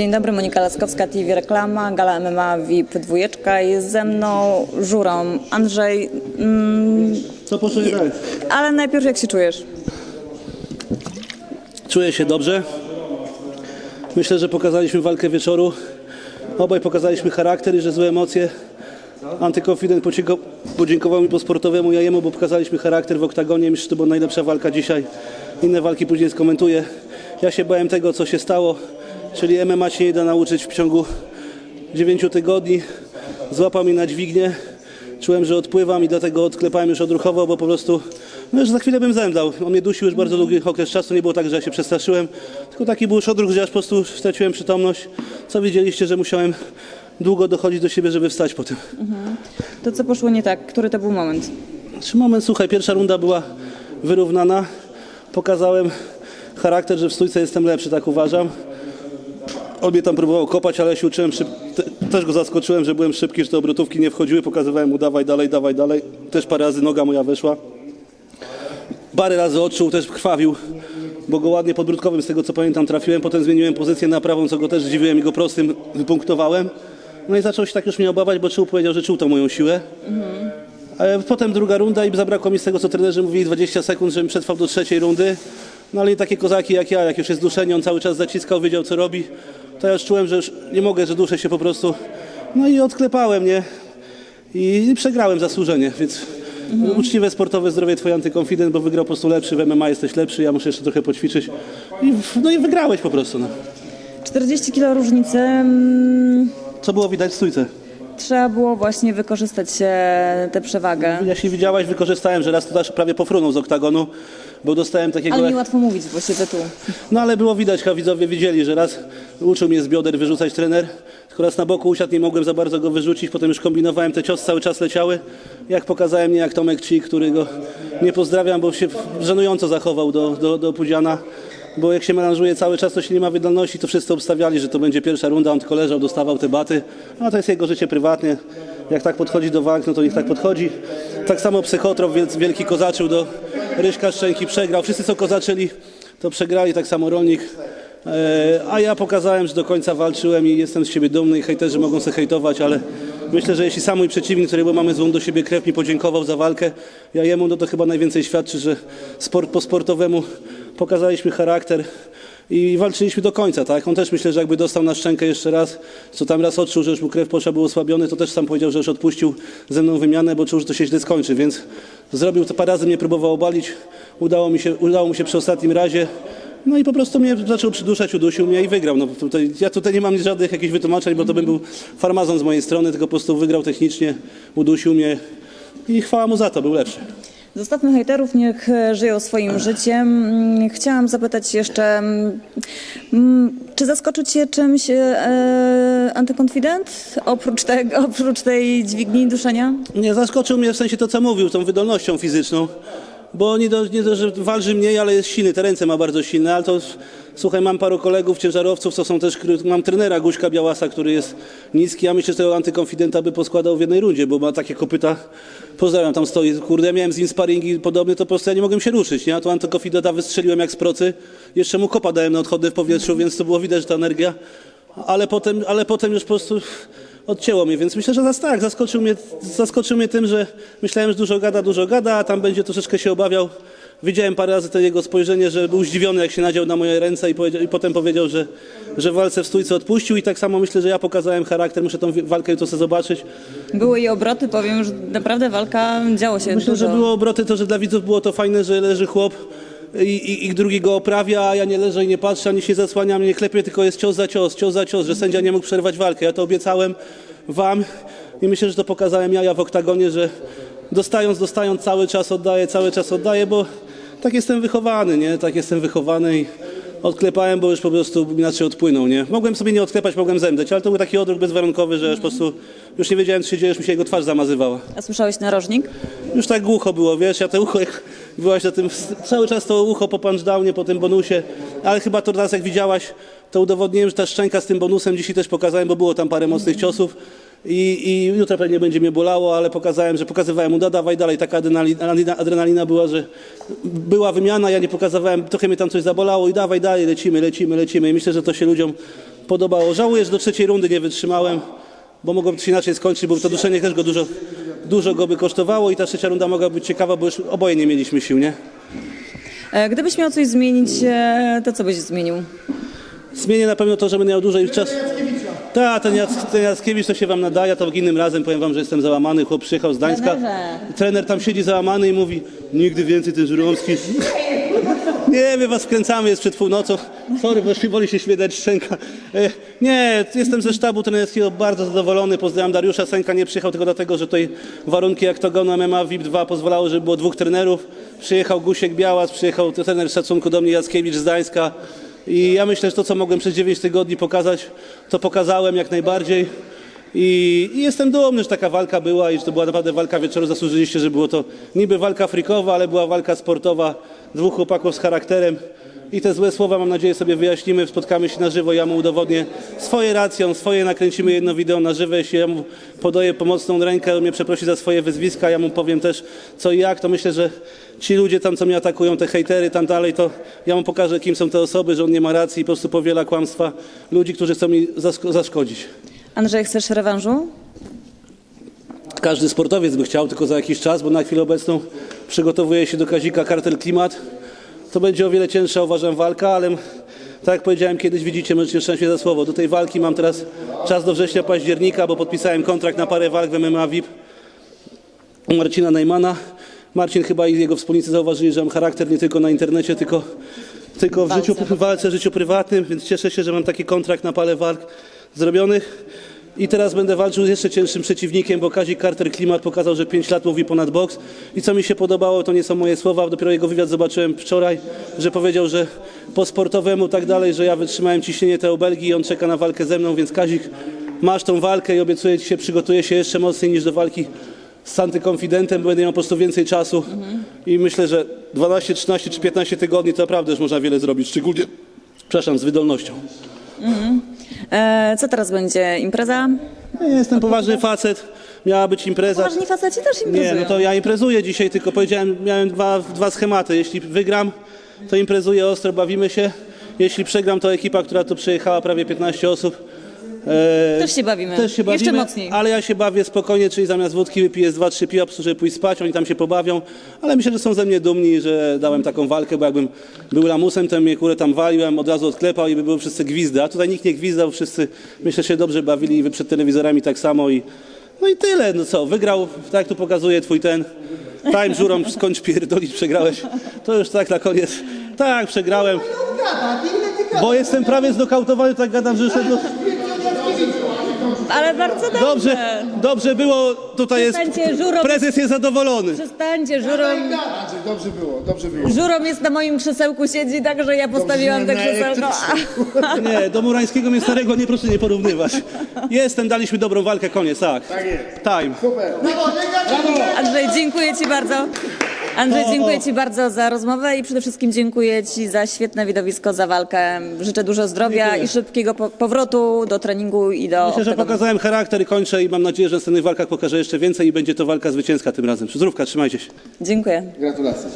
Dzień dobry, Monika Laskowska, TV Reklama, Gala MMA VIP dwójeczka. Jest ze mną żurą Andrzej. Mm, Co poszło nie tak? ale najpierw jak się czujesz? Czuję się dobrze. Myślę, że pokazaliśmy walkę wieczoru. Obaj pokazaliśmy charakter i że złe emocje. Antykonfident podzięko- podziękował mi po sportowemu ja jemu, bo pokazaliśmy charakter w oktagonie. Myślę, że to była najlepsza walka dzisiaj. Inne walki później skomentuję. Ja się bałem tego, co się stało, czyli MMA się nie da nauczyć w ciągu 9 tygodni. Złapał mi na dźwignię. Czułem, że odpływam i dlatego odklepałem już odruchowo, bo po prostu, no już za chwilę bym zemdlał. On mnie dusił już bardzo długi okres czasu, nie było tak, że ja się przestraszyłem, tylko taki był już odruch, że aż po prostu straciłem przytomność. Co widzieliście, że musiałem długo dochodzić do siebie, żeby wstać po tym. To co poszło nie tak? Który to był moment? Czy moment, słuchaj, pierwsza runda była wyrównana. Pokazałem charakter, że w stójce jestem lepszy, tak uważam. On mnie tam próbował kopać, ale się uczyłem, szyb... te- też go zaskoczyłem, że byłem szybki, że te obrotówki nie wchodziły. Pokazywałem mu dawaj dalej, dawaj dalej. Też parę razy noga moja weszła. Parę razy odczuł, też krwawił, bo go ładnie podbródkowym, z tego co pamiętam, trafiłem. Potem zmieniłem pozycję na prawą, co go też zdziwiłem i go prostym wypunktowałem. No i zaczął się tak już mnie obawiać, bo czuł, powiedział, że czuł tą moją siłę. Potem druga runda i zabrakło mi z tego, co trenerzy mówili, 20 sekund, żebym przetrwał do trzeciej rundy. No ale takie kozaki jak ja, jak już jest duszenie, on cały czas zaciskał, wiedział co robi, to ja już czułem, że już nie mogę, że duszę się po prostu. No i odklepałem, nie? I przegrałem zasłużenie, więc uczciwe sportowe zdrowie twój antykonfident, bo wygrał po prostu lepszy, w MMA jesteś lepszy, ja muszę jeszcze trochę poćwiczyć. I, no i wygrałeś po prostu. No. 40 kilo różnicy. Mm, Co było widać w stójce? Trzeba było właśnie wykorzystać e, tę przewagę. Jeśli widziałaś, wykorzystałem, że raz to też prawie pofrunął z oktagonu, bo dostałem takiego... Ale mi łatwo mówić, siedzę tu. No ale było widać, chyba widzowie widzieli, że raz uczył mnie z bioder wyrzucać trener, tylko raz na boku usiadł, nie mogłem za bardzo go wyrzucić, potem już kombinowałem, te ciosy cały czas leciały. Jak pokazałem, nie jak Tomek Ci, który go nie pozdrawiam, bo się żenująco zachował do, do, do Pudziana. Bo jak się melanżuje cały czas, to się nie ma wydolności, to wszyscy obstawiali, że to będzie pierwsza runda, on tylko leżał, dostawał te baty. A to jest jego życie prywatne. Jak tak podchodzi do walk, no to niech tak podchodzi. Tak samo psychotrop wielki kozaczył do Ryśka Szczęki, przegrał. Wszyscy co kozaczyli, to przegrali, tak samo rolnik. E, A ja pokazałem, że do końca walczyłem i jestem z siebie dumny i hejterzy mogą się hejtować, ale myślę, że jeśli sam mój przeciwnik, którego mamy złą do siebie krew, mi podziękował za walkę, ja jemu, no to chyba najwięcej świadczy, że sport po sportowemu pokazaliśmy charakter i walczyliśmy do końca, tak? On też myślę, że jakby dostał na szczękę jeszcze raz, co tam raz odczuł, że już mu krew poszła, był osłabiony, to też sam powiedział, że już odpuścił ze mną wymianę, bo czuł, że to się źle skończy, więc zrobił to parę razy, mnie próbował obalić, udało mi się, udało mu się przy ostatnim razie, no i po prostu mnie zaczął przyduszać, udusił mnie i wygrał. No, tutaj, ja tutaj nie mam żadnych jakichś wytłumaczeń, bo to by był farmazon z mojej strony, tylko po prostu wygrał technicznie, udusił mnie i chwała mu za to, był lepszy. Zostawmy hejterów, niech e, żyją swoim życiem. Mm, Chciałam zapytać jeszcze, mm, mm, czy zaskoczył Cię czymś e, antykonfident? Oprócz, oprócz tej dźwigni duszenia? Nie, zaskoczył mnie w sensie to, co mówił, tą wydolnością fizyczną. Bo nie do, nie do, że walczy mniej, ale jest silny, te ręce ma bardzo silne, ale to słuchaj, mam paru kolegów, ciężarowców, co są też, mam trenera Guśka Białasa, który jest niski, ja myślę, że tego antykonfidenta by poskładał w jednej rundzie, bo ma takie kopyta, pozdrawiam, tam stoi, kurde, miałem z nim sparingi podobny, to po prostu ja nie mogłem się ruszyć, nie, a tu antykonfidenta wystrzeliłem jak z procy, jeszcze mu kopa dałem na odchody w powietrzu, więc to było widać, że ta energia, ale potem, ale potem już po prostu odcięło mnie, więc myślę, że zas, tak, zaskoczył mnie, zaskoczył mnie tym, że myślałem, że dużo gada, dużo gada, a tam będzie troszeczkę się obawiał. Widziałem parę razy to jego spojrzenie, że był zdziwiony, jak się nadział na moje ręce i, i potem powiedział, że, że w walce w stójce odpuścił i tak samo myślę, że ja pokazałem charakter, muszę tą walkę to sobie zobaczyć. Były i obroty, powiem, że naprawdę walka, działo się Myślę, dużo. że było obroty, to, że dla widzów było to fajne, że leży chłop i, i, drugi go oprawia, a ja nie leżę i nie patrzę, ani się zasłaniam, nie klepię, tylko jest cios za cios, cios za cios, że sędzia nie mógł przerwać walkę. Ja to obiecałem wam i myślę, że to pokazałem ja, ja w oktagonie, że dostając, dostając cały czas oddaję, cały czas oddaję, bo tak jestem wychowany, nie? Tak jestem wychowany i odklepałem, bo już po prostu inaczej odpłynął, nie? Mogłem sobie nie odklepać, mogłem zemdleć, ale to był taki odruch bezwarunkowy, że już po prostu już nie wiedziałem, co się dzieje, już mi się jego twarz zamazywała. A słyszałeś narożnik? Już tak głucho było, wiesz, ja to ucho, jak byłaś na tym, cały czas to ucho po punchdownie, po tym bonusie, ale chyba to raz jak widziałaś, to udowodniłem, że ta szczęka z tym bonusem dzisiaj też pokazałem, bo było tam parę mocnych ciosów. I, i jutro pewnie będzie mnie bolało, ale pokazałem, że pokazywałem mu, da, dawaj dalej, taka adrenalina, adrenalina była, że była wymiana, ja nie pokazywałem, trochę mnie tam coś zabolało i dawaj dalej, lecimy, lecimy, lecimy. I myślę, że to się ludziom podobało. Żałuję, że do trzeciej rundy nie wytrzymałem, bo mogłoby się inaczej skończyć, bo to duszenie też go dużo, dużo go by kosztowało i ta trzecia runda mogła być ciekawa, bo już oboje nie mieliśmy sił, nie? E, Gdybyś miał coś zmienić, e, to co byś zmienił? Zmienię na pewno to, że będę miał dłużej czas. Tak, ten, Jac, ten Jackiewicz to się wam nadaje, to innym razem powiem wam, że jestem załamany, chłop przyjechał z Gdańska. Trenerze. Trener tam siedzi załamany i mówi, nigdy więcej ten Żuromski. Nie, my was wkręcamy, jest przed północą. Sorry, bo woli się śmiedać szczęka. E, Nie, jestem ze sztabu trenerskiego bardzo zadowolony. Pozdrawiam Dariusza Sęka, nie przyjechał tylko dlatego, że tutaj warunki jak to na MMA VIP 2 pozwalały, żeby było dwóch trenerów. Przyjechał Gusiek Białas, przyjechał trener szacunku do mnie Jackiewicz z Gdańska. I ja myślę, że to, co mogłem przez 9 tygodni pokazać, to pokazałem jak najbardziej. I, I jestem dumny, że taka walka była i że to była naprawdę walka wieczoru. Zasłużyliście, że było to niby walka frikowa, ale była walka sportowa. Dwóch chłopaków z charakterem. I te złe słowa, mam nadzieję, sobie wyjaśnimy. Spotkamy się na żywo. Ja mu udowodnię swoje racje, on swoje. Nakręcimy jedno wideo na żywo. Jeśli ja mu podaję pomocną rękę, on mnie przeprosi za swoje wyzwiska, ja mu powiem też co i jak, to myślę, że ci ludzie tam, co mnie atakują, te hejtery tam dalej, to ja mu pokażę, kim są te osoby, że on nie ma racji i po prostu powiela kłamstwa ludzi, którzy chcą mi zaszkodzić. Andrzej, chcesz rewanżu? Każdy sportowiec by chciał, tylko za jakiś czas, bo na chwilę obecną przygotowuje się do Kazika Kartel Klimat. To będzie o wiele cięższa, uważam, walka, ale tak jak powiedziałem kiedyś, widzicie, możecie szczęście za słowo. Do tej walki mam teraz czas do września, października, bo podpisałem kontrakt na parę walk w MMA VIP u Marcina Najmana. Marcin chyba i jego wspólnicy zauważyli, że mam charakter nie tylko na internecie, tylko, tylko w życiu, w walce, w życiu prywatnym, więc cieszę się, że mam taki kontrakt na parę walk zrobionych. I teraz będę walczył z jeszcze cięższym przeciwnikiem, bo Kazik Carter Klimat pokazał, że 5 lat mówi ponad boks. I co mi się podobało, to nie są moje słowa, dopiero jego wywiad zobaczyłem wczoraj, że powiedział, że po sportowemu tak dalej, że ja wytrzymałem ciśnienie te Belgii i on czeka na walkę ze mną, więc Kazik, masz tą walkę i obiecuję ci się, przygotuję się jeszcze mocniej niż do walki z antykonfidentem, będę miał po prostu więcej czasu i myślę, że 12, 13 czy 15 tygodni to naprawdę już można wiele zrobić, szczególnie, przepraszam, z wydolnością. E, co teraz będzie? Impreza? Ja jestem poważny facet, miała być impreza. Poważni faceci też imprezują. Nie, no to ja imprezuję dzisiaj, tylko powiedziałem, miałem dwa, dwa schematy. Jeśli wygram, to imprezuję ostro, bawimy się. Jeśli przegram, to ekipa, która tu przyjechała, prawie 15 osób. E, Też się bawimy. Też się bawimy, Jeszcze mocniej. ale ja się bawię spokojnie, czyli zamiast wódki wypiję z 2-3 piwa, po prostu, żeby pójść spać, oni tam się pobawią, ale myślę, że są ze mnie dumni, że dałem taką walkę, bo jakbym był lamusem, to mnie kurę tam waliłem, od razu odklepał i by były wszyscy gwizdy, a tutaj nikt nie gwizdał, wszyscy myślę, że się dobrze bawili i wy przed telewizorami tak samo i no i tyle, no co, wygrał, tak jak tu pokazuje twój ten, time żurą, skończ pierdolić, przegrałeś, to już tak na koniec, tak, przegrałem, bo jestem prawie znokautowany, tak gadam, że jeszcze... Ale bardzo dobrze. Dobrze, dobrze było, tutaj jest, Przestańcie, żurą- prezes jest zadowolony. Przestańcie, żurą, Andrzej, dobrze było, dobrze było. żurą jest na moim krzesełku siedzi, także ja postawiłam te na krzesełko. Nie, do Murańskiego mnie starego nie proszę nie porównywać. Jestem, daliśmy dobrą walkę, koniec, tak. Tak jest. Time. Super. Brawo! Andrzej, dziękuję Ci bardzo. Andrzej, dziękuję Ci bardzo za rozmowę i przede wszystkim dziękuję Ci za świetne widowisko, za walkę. Życzę dużo zdrowia Dziękuję. i szybkiego po- powrotu do treningu i do Myślę, że pokazałem charakter i kończę i mam nadzieję, że w następnych walkach pokażę jeszcze więcej i będzie to walka zwycięska tym razem. Zdrówka, trzymajcie się. Dziękuję. Gratulacje.